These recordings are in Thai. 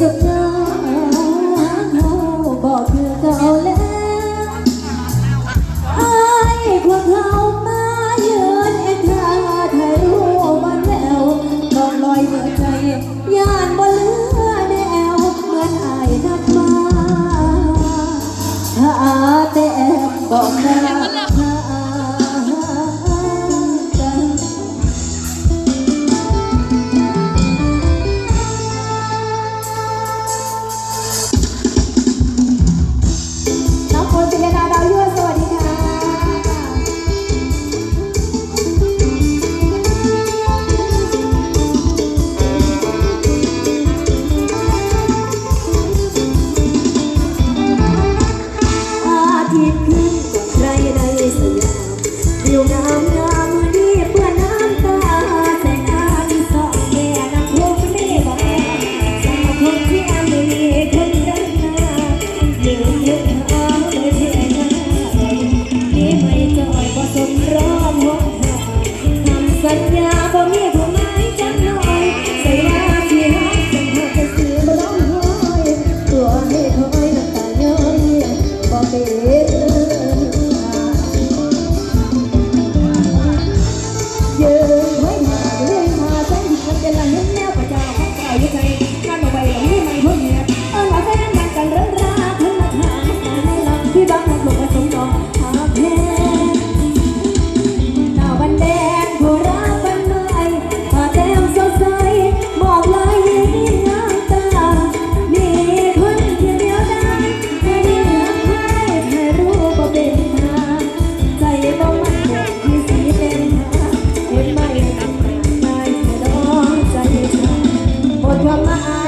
สุดท้ายเขาบอกคือเก่าแล้วไอ้พวกเขามาเยือนเอ็ทาไทยรู้มันแล้วต้องลอยหัวใจย่านบ่เลือแนวเมือไอ้นักมาหาแต่บอกนะ Gracias. ความหา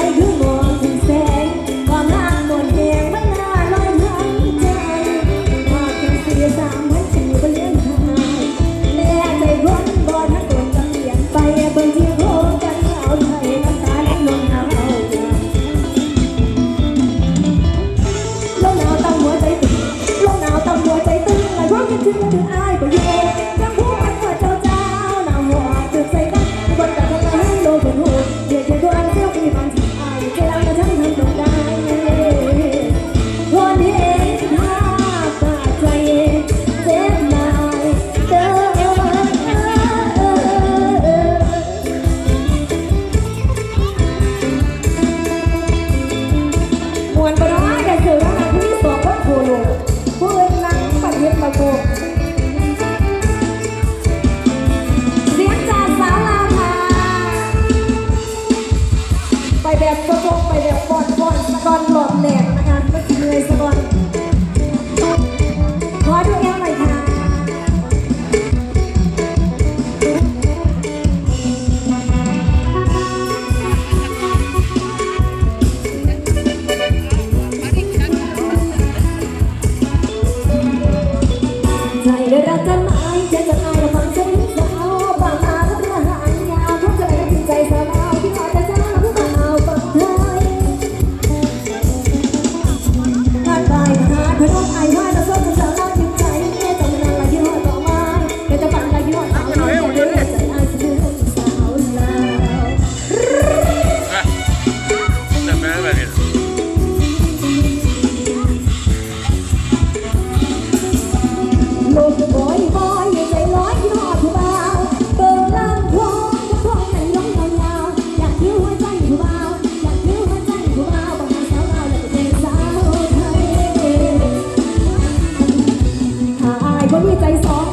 คนที่ใจสอง